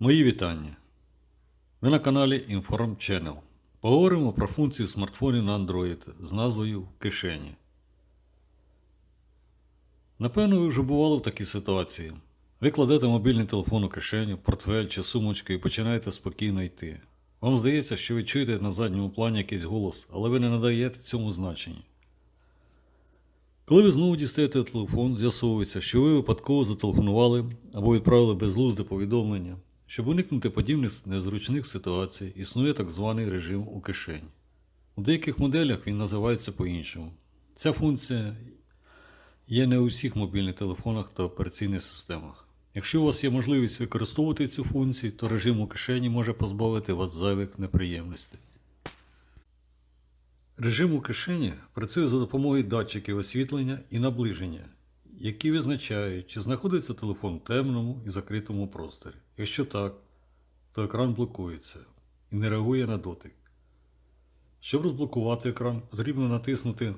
Мої вітання. Ви на каналі Inform Channel. Поговоримо про функцію смартфонів на Android з назвою кишені. Напевно, ви вже бували в такій ситуації. Ви кладете мобільний телефон у кишеню, портфель чи сумочку і починаєте спокійно йти. Вам здається, що ви чуєте на задньому плані якийсь голос, але ви не надаєте цьому значення. Коли ви знову дістаєте телефон, з'ясовується, що ви випадково зателефонували або відправили безглузде повідомлення. Щоб уникнути подібних незручних ситуацій, існує так званий режим у кишені. У деяких моделях він називається по-іншому. Ця функція є не у всіх мобільних телефонах та операційних системах. Якщо у вас є можливість використовувати цю функцію, то режим у кишені може позбавити вас зайвих неприємностей. Режим у кишені працює за допомогою датчиків освітлення і наближення, які визначають, чи знаходиться телефон в темному і закритому просторі. Якщо так, то екран блокується і не реагує на дотик. Щоб розблокувати екран, потрібно натиснути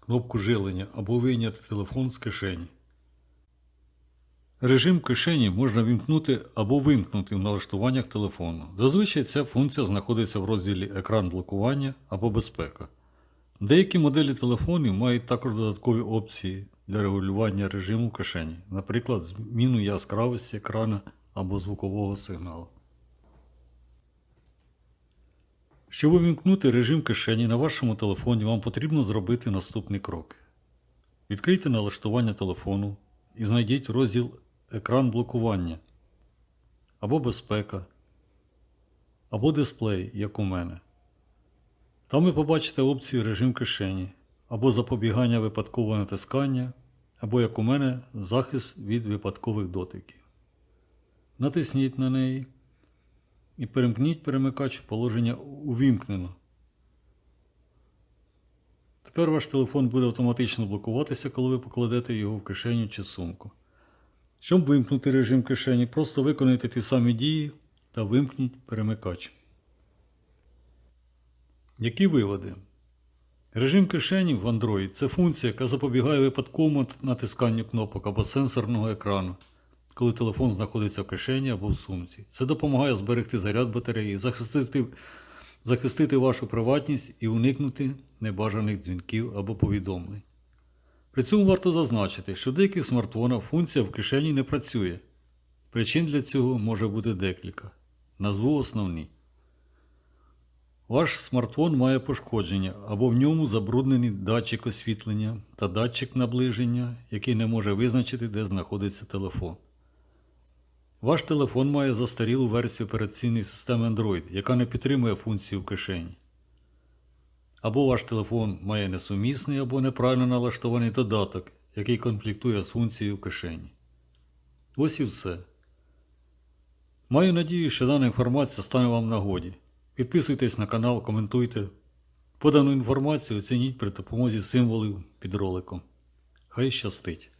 кнопку жилення або вийняти телефон з кишені. Режим кишені можна вімкнути або вимкнути в налаштуваннях телефону. Зазвичай ця функція знаходиться в розділі Екран блокування або безпека. Деякі моделі телефонів мають також додаткові опції для регулювання режиму кишені, наприклад, зміну яскравості екрана або звукового сигналу. Щоб увімкнути режим кишені на вашому телефоні, вам потрібно зробити наступні кроки. Відкрийте налаштування телефону і знайдіть розділ Екран блокування або безпека, або дисплей, як у мене. Там ви побачите опцію режим кишені або запобігання випадкового натискання, або, як у мене, захист від випадкових дотиків. Натисніть на неї і перемкніть перемикач в положення увімкнено. Тепер ваш телефон буде автоматично блокуватися, коли ви покладете його в кишеню чи сумку. Щоб вимкнути режим кишені, просто виконайте ті самі дії та вимкніть перемикач. Які виводи? Режим кишені в Android це функція, яка запобігає випадковому натисканню кнопок або сенсорного екрану, коли телефон знаходиться в кишені або в сумці. Це допомагає зберегти заряд батареї, захистити, захистити вашу приватність і уникнути небажаних дзвінків або повідомлень. При цьому варто зазначити, що в деяких смартфонах функція в кишені не працює. Причин для цього може бути декілька. Назву основні. Ваш смартфон має пошкодження або в ньому забруднений датчик освітлення та датчик наближення, який не може визначити, де знаходиться телефон. Ваш телефон має застарілу версію операційної системи Android, яка не підтримує функцію в кишені. Або ваш телефон має несумісний або неправильно налаштований додаток, який конфліктує з функцією в кишені. Ось і все. Маю надію, що дана інформація стане вам нагоді. Підписуйтесь на канал, коментуйте. Подану інформацію оцініть при допомозі символів під роликом. Хай щастить!